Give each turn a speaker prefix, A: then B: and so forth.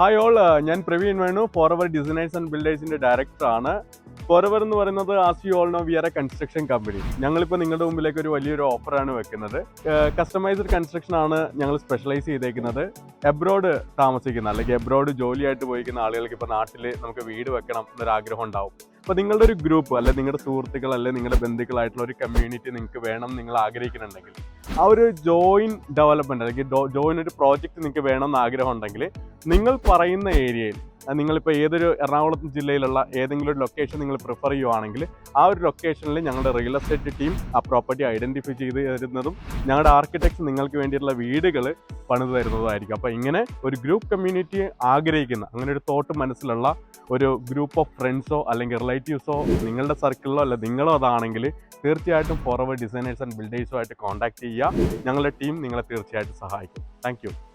A: Hi all ഞാൻ Praveen Venu forever designers and ബിൽഡേഴ്സിന്റെ director ആണ്. Forever എന്ന് പറയുന്നത് as you all know we are a construction company ഞങ്ങളിപ്പോൾ നിങ്ങളുടെ മുമ്പിലേക്ക് ഒരു വലിയൊരു ഓഫറാണ് വെക്കുന്നത്. കസ്റ്റമൈസ്ഡ് കൺസ്ട്രക്ഷൻ ആണ് ഞങ്ങൾ സ്പെഷ്യലൈസ് ചെയ്തേക്കുന്നത്. എബ്രോഡ് താമസിക്കുന്ന അല്ലെങ്കിൽ എബ്രോഡ് ജോലിയായിട്ട് പോയിരിക്കുന്ന ആളുകൾക്ക് ഇപ്പോൾ നാട്ടിൽ നമുക്ക് വീട് വെക്കണം എന്നൊരു ആഗ്രഹം ഉണ്ടാവും. അപ്പോൾ നിങ്ങളുടെ ഒരു ഗ്രൂപ്പ് അല്ലെ നിങ്ങളുടെ സുഹൃത്തുക്കൾ അല്ലെ നിങ്ങളുടെ ബന്ധുക്കളായിട്ടുള്ള ഒരു കമ്മ്യൂണിറ്റി നിങ്ങൾക്ക് വേണം നിങ്ങൾ ആഗ്രഹിക്കുന്നുണ്ടെങ്കിൽ ആ ഒരു ജോയിൻ ഡെവലപ്മെന്റ് അല്ലെങ്കിൽ ജോയിൻ ഒരു പ്രോജക്റ്റ് നിങ്ങൾക്ക് വേണമെന്ന് ആഗ്രഹം ഉണ്ടെങ്കിൽ നിങ്ങൾ പറയുന്ന ഏരിയയിൽ നിങ്ങളിപ്പോൾ ഏതൊരു എറണാകുളം ജില്ലയിലുള്ള ഏതെങ്കിലും ഒരു ലൊക്കേഷൻ നിങ്ങൾ പ്രിഫർ ചെയ്യുവാണെങ്കിൽ ആ ഒരു ലൊക്കേഷനിൽ ഞങ്ങളുടെ റിയൽ എസ്റ്റേറ്റ് ടീം ആ പ്രോപ്പർട്ടി ഐഡന്റിഫൈ ചെയ്ത് തരുന്നതും ഞങ്ങളുടെ ആർക്കിടെക്ട്സ് നിങ്ങൾക്ക് വേണ്ടിയിട്ടുള്ള വീടുകൾ പണിത് തരുന്നതായിരിക്കും അപ്പോൾ ഇങ്ങനെ ഒരു ഗ്രൂപ്പ് കമ്മ്യൂണിറ്റി ആഗ്രഹിക്കുന്ന അങ്ങനെ ഒരു തോട്ട് മനസ്സിലുള്ള ഒരു ഗ്രൂപ്പ് ഓഫ് ഫ്രണ്ട്സോ അല്ലെങ്കിൽ റിലേറ്റീവ്സോ നിങ്ങളുടെ സർക്കിളിലോ അല്ല നിങ്ങളോ അതാണെങ്കിൽ തീർച്ചയായിട്ടും ഫോർവേഡ് ഡിസൈനേഴ്സ് ആൻഡ് ബിൽഡേഴ്സുമായിട്ട് കോൺടാക്ട് ചെയ്യുക. ഞങ്ങളുടെ ടീം നിങ്ങളെ തീർച്ചയായിട്ടും സഹായിക്കും. താങ്ക്